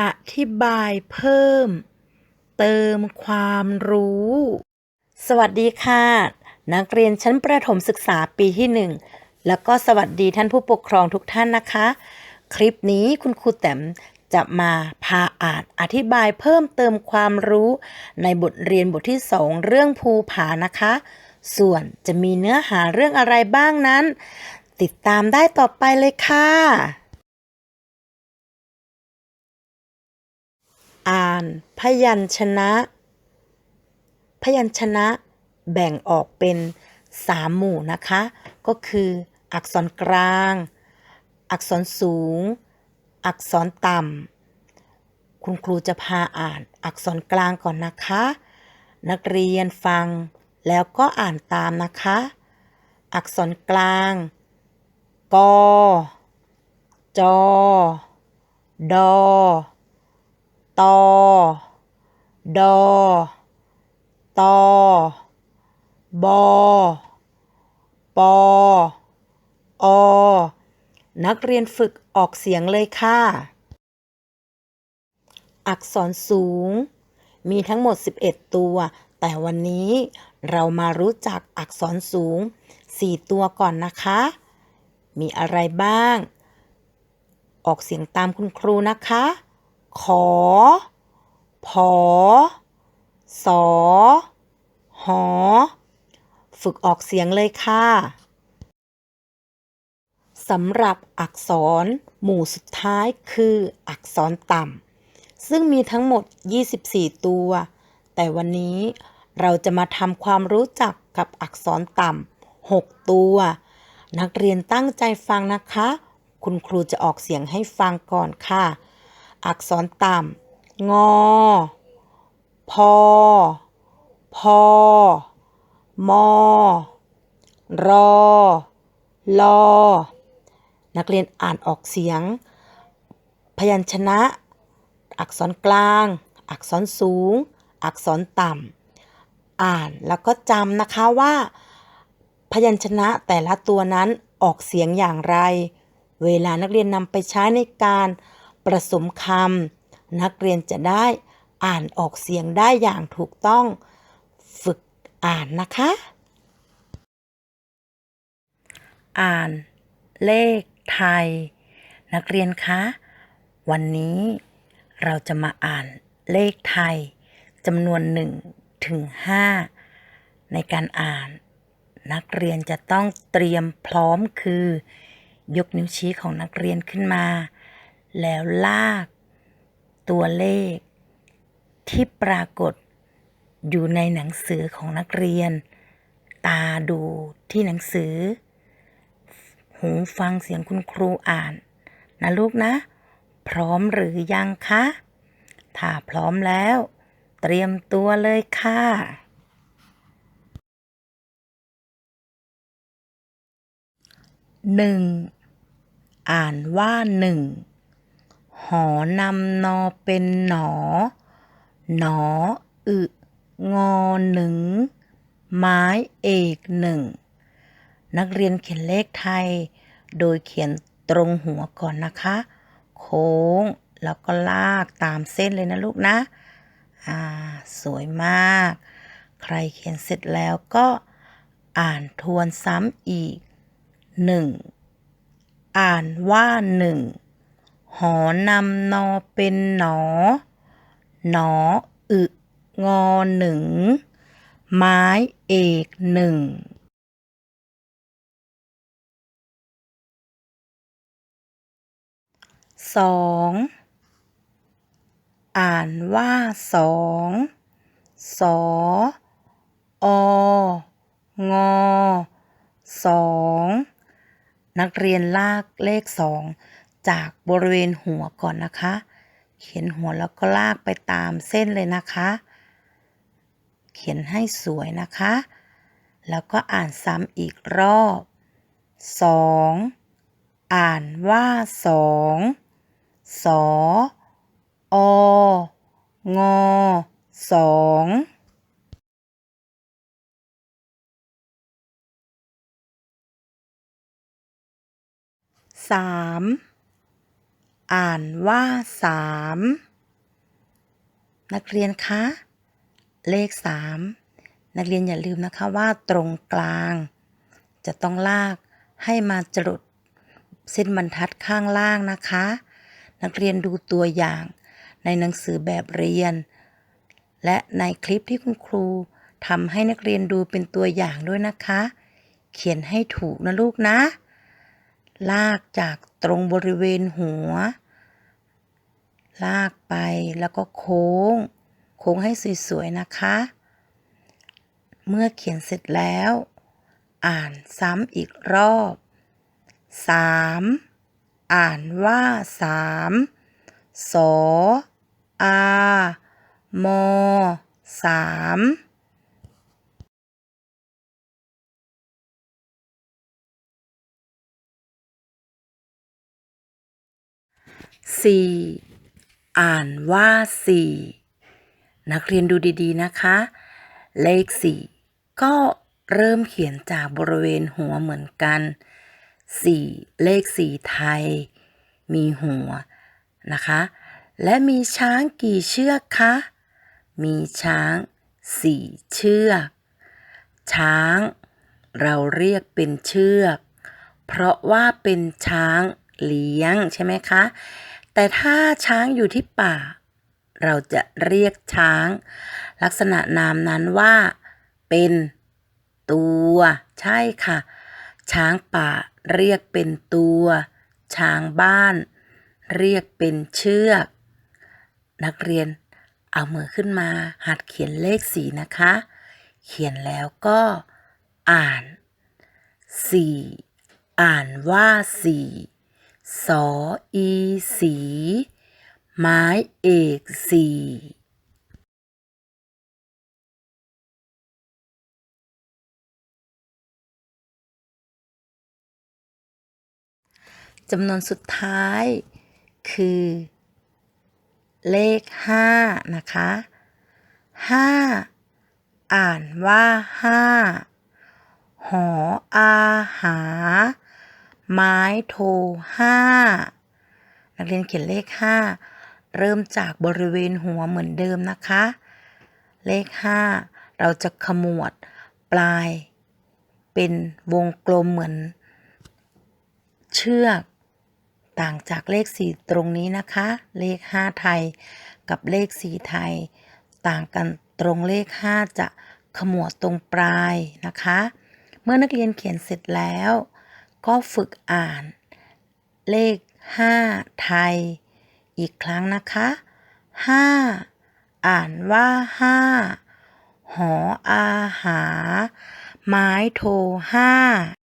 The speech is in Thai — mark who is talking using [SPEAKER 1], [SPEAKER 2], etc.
[SPEAKER 1] อธิบายเพิ่ม เติมความรู้ สวัสดีค่ะ นักเรียนชั้นประถมศึกษาปีที่หนึ่งแล้วก็สวัสดีท่านผู้ปกครองทุกท่านนะคะ คลิปนี้คุณครูแต้มจะมาพาอ่านอธิบายเพิ่มเติมความรู้ ในบทเรียนบทที่สองเรื่องภูผานะคะ ส่วนจะมีเนื้อหาเรื่องอะไรบ้างนั้น ติดตามได้ต่อไปเลยค่ะ พยัญชนะ พยัญชนะแบ่งออกเป็นสามหมู่นะคะ ก็คือ อักษรกลาง อักษรสูง อักษรต่ำ คุณครูจะพาอ่านอักษรกลางก่อนนะคะ นักเรียนฟังแล้วก็อ่านตามนะคะ อักษรกลางกจด ตอดตบอปอนักเรียนฝึกออกเสียงเลยค่ะ อักษรสูง มีทั้งหมด 11 ตัว แต่วันนี้เรามารู้จักอักษรสูง 4 ตัวก่อนนะคะ มีอะไรบ้าง ออกเสียงตามคุณครูนะคะ ขอผอสอ หอ ฝึกออกเสียงเลยค่ะสำหรับอักษรหมู่สุดท้ายคืออักษรต่ำ ซึ่งมีทั้งหมด 24 ตัว แต่วันนี้เราจะมาทำความรู้จักกับอักษรต่ำ 6 ตัว นักเรียนตั้งใจฟังนะคะ คุณครูจะออกเสียงให้ฟังก่อนค่ะ อักษรต่ำ งอ พอ พอ มอ รอ ลอ นักเรียนอ่านออกเสียง พยัญชนะ อักษรกลาง อักษรสูง อักษรต่ำ อ่านแล้วก็จำนะคะว่า พยัญชนะแต่ละตัวนั้นออกเสียงอย่างไร เวลานักเรียนนำไปใช้ในการ ประสมคำนักเรียนจะได้อ่านออกเสียงได้อย่างถูกต้อง ฝึกอ่านนะคะ อ่านเลขไทย นักเรียนคะ วันนี้เราจะมาอ่านเลขไทยจำนวนหนึ่งถึงห้าในการอ่าน นักเรียนจะต้องเตรียมพร้อมคือ ยกนิ้วชี้ของนักเรียนขึ้นมา แล้วลาก ตัวเลข ที่ปรากฏอยู่ในหนังสือของนักเรียน ตาดูที่หนังสือ หูฟังเสียงคุณครูอ่าน นะลูกนะ พร้อมหรือยังคะ ถ้าพร้อมแล้ว เตรียมตัวเลยค่ะหนึ่งอ่านว่าหนึ่ง หอนำนอเป็นหนอ หนออึงอหนึ่ง ไม้เอกหนึ่ง นักเรียนเขียนเลขไทย โดยเขียนตรงหัวก่อนนะคะ โค้งแล้วก็ลากตามเส้นเลยนะลูกนะ อ่า สวยมาก ใครเขียนเสร็จแล้วก็อ่านทวนซ้ำอีกหนึ่ง อ่านว่าหนึ่ง หอนำนอเป็นหนอ หนออึงอหนึ่ง ไม้เอกหนึ่งสองอ่านว่าสองสอองอสองนักเรียนลากเลขสอง จากบริเวณหัวก่อนนะคะ เขียนหัวแล้วก็ลากไปตามเส้นเลยนะคะ เขียนให้สวยนะคะ แล้วก็อ่านซ้ำอีกรอบสองอ่านว่าสองสอองอสองสาม อ่านว่าสามนักเรียนคะ เลขสามนักเรียนอย่าลืมนะคะว่าตรงกลาง จะต้องลากให้มาจรดเส้นบรรทัดข้างล่างนะคะ นักเรียนดูตัวอย่างในหนังสือแบบเรียน และในคลิปที่คุณครูทำให้นักเรียนดูเป็นตัวอย่างด้วยนะคะ เขียนให้ถูกนะลูกนะ ลากจากตรงบริเวณหัว ลากไปแล้วก็โค้ง โค้งให้สวยๆนะคะ เมื่อเขียนเสร็จแล้ว อ่านซ้ำอีกรอบสามอ่านว่าสามสออามอสามสี่ อ่านว่าสี่นักเรียนดูดีๆนะคะ เลขสี่ก็เริ่มเขียนจากบริเวณหัวเหมือนกันสี่เลขสี่ไทย มีหัวนะคะ และมีช้างกี่เชือกคะ มีช้างสี่เชือก ช้าง เราเรียกเป็นเชือก เพราะว่าเป็นช้างเลี้ยงใช่ไหมคะ แต่ถ้าช้างอยู่ที่ป่า เราจะเรียกช้าง ลักษณะนามนั้นว่า เป็น ตัว ใช่ค่ะ ช้างป่าเรียกเป็นตัว ช้างบ้าน เรียกเป็นเชือก นักเรียนเอามือขึ้นมา หัดเขียนเลขสีนะคะ เขียนแล้วก็อ่านสี่อ่านว่าสี่ สออีสี ไม้เอกสี่จำนวนสุดท้ายคือ เลขห้านะคะห้าอ่านว่าห้าหออาหา ไม้โทห้านักเรียนเขียนเลขห้าเริ่มจากบริเวณหัวเหมือนเดิมนะคะ เลขห้าเราจะขมวดปลาย เป็นวงกลมเหมือน เชือกต่างจากเลขสีตรงนี้นะคะ เลขห้าไทยกับเลขสีไทย ต่างกันตรงเลขห้าจะขมวดตรงปลายนะคะ เมื่อนักเรียนเขียนเสร็จแล้ว ก็ฝึกอ่าน เลขห้าไทย อีกครั้งนะคะห้าอ่านว่าห้าหออาหา ไม้โทห้า